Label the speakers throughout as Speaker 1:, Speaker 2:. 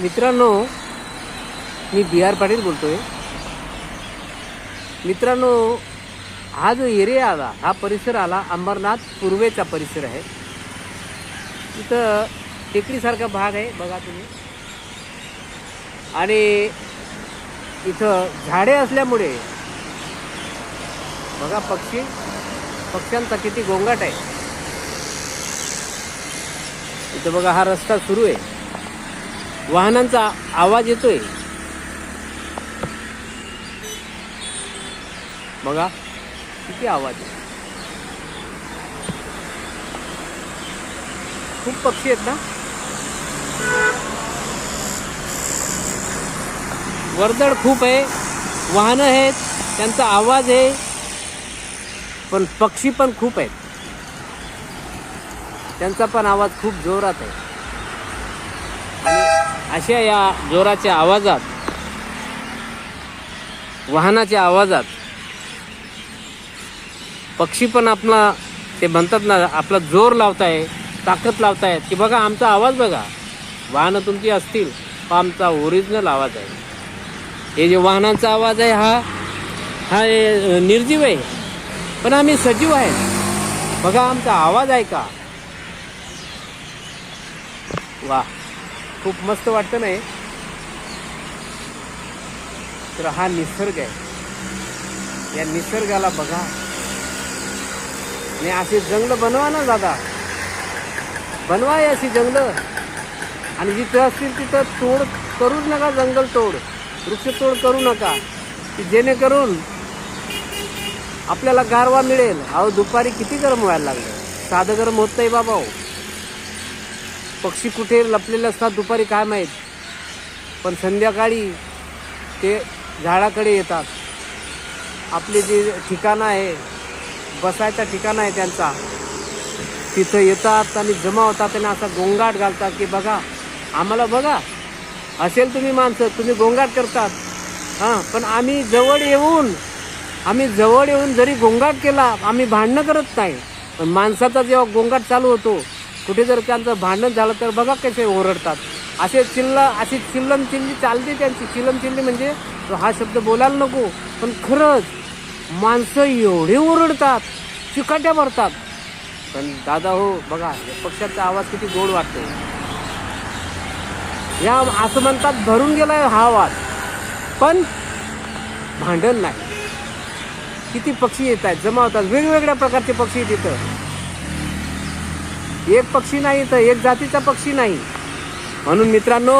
Speaker 1: मित्रांनो मी बी आर पाटील बोलतोय. मित्रांनो हा जो एरिया आला हा परिसर आला अंबरनाथ पूर्वेचा परिसर आहे. इथं टेकडीसारखा भाग आहे बघा तुम्ही. आणि इथं झाडे असल्यामुळे बघा पक्षी पक्ष्यांचा किती गोंगाट आहे. इथं बघा हा रस्ता सुरू आहे. वाहनांचा आवाज येतोय. बघा किती आवाज आहे. खूप पक्षी आहेत ना? वर्दळ खूप आहे वाहनं आहेत त्यांचा आवाज आहे पण पक्षी पण खूप आहेत. त्यांचा पण आवाज खूप जोरात आहे. अशा या जोराच्या आवाजात वाहनाच्या आवाजात पक्षी पण आपला ते म्हणतात ना आपला जोर लावताय ताकद लावतायत. की बघा आमचा आवाज बघा. वाहनं तुमची असतील आमचा ओरिजिनल आवाज आहे. हे जे वाहनांचा आवाज आहे हा हा निर्जीव आहे. पण आम्ही सजीव आहे. बघा आमचा आवाज आहे का? वा. खूप मस्त वाटतं नाही. तर हा निसर्ग आहे. या निसर्गाला बघा. आणि अशी जंगल बनवा ना दादा. बनवा अशी जंगल. आणि जिथं असतील तिथं तोड करूच नका जंगल तोड. वृक्षतोड करू नका. की जेणेकरून आपल्याला गारवा मिळेल. अहो दुपारी किती गरम व्हायला लागलं? साधं गरम होत नाही बाबा हो. पक्षी कुठे लपलेले असतात दुपारी काय माहीत. पण संध्याकाळी ते झाडाकडे येतात. आपले जे ठिकाणं आहे बसायचा ठिकाण आहे त्यांचा. तिथं येतात आणि जमा होतात आणि असा गोंगाट घालतात की बघा आम्हाला बघा. असेल तुम्ही माणसं तुम्ही गोंगाट करतात. हां पण आम्ही जवळ येऊन आम्ही जवळ येऊन जरी गोंगाट केला आम्ही भांडणं करत नाही. पण माणसाचा जेव्हा गोंगाट चालू होतो कुठे जर त्यांचं भांडण झालं तर बघा कसे ओरडतात. असे चिल्ल अशी चिल्लम चिल्ली चालते त्यांची. चिल्लम चिल्ली म्हणजे तो हा शब्द बोलायला नको पण खरंच माणसं एवढे ओरडतात चिकाट्या भरतात. पण दादा हो बघा या पक्ष्याचा आवाज किती गोड वाटतो या असं म्हणतात भरून गेलाय हा आवाज. पण भांडण नाही. किती पक्षी येत आहेत जमा होतात वेगवेगळ्या प्रकारचे पक्षी तिथं. एक पक्षी नाही तर एक जातीचा पक्षी नाही. म्हणून मित्रांनो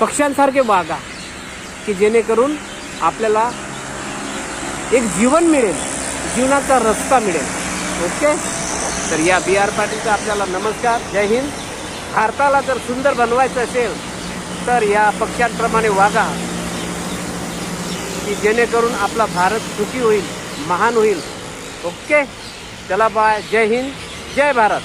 Speaker 1: पक्ष्यांसारखे वागा की जेणेकरून आपल्याला एक जीवन मिळेल जीवनाचा रस्ता मिळेल. ओके? तर या बी आर पाटीलचा आपल्याला नमस्कार जय हिंद. भारताला जर सुंदर बनवायचं असेल तर या पक्ष्यांप्रमाणे वागा की जेणेकरून आपला भारत सुखी होईल महान होईल. ओके? चला बाय जय हिंद जय भारत.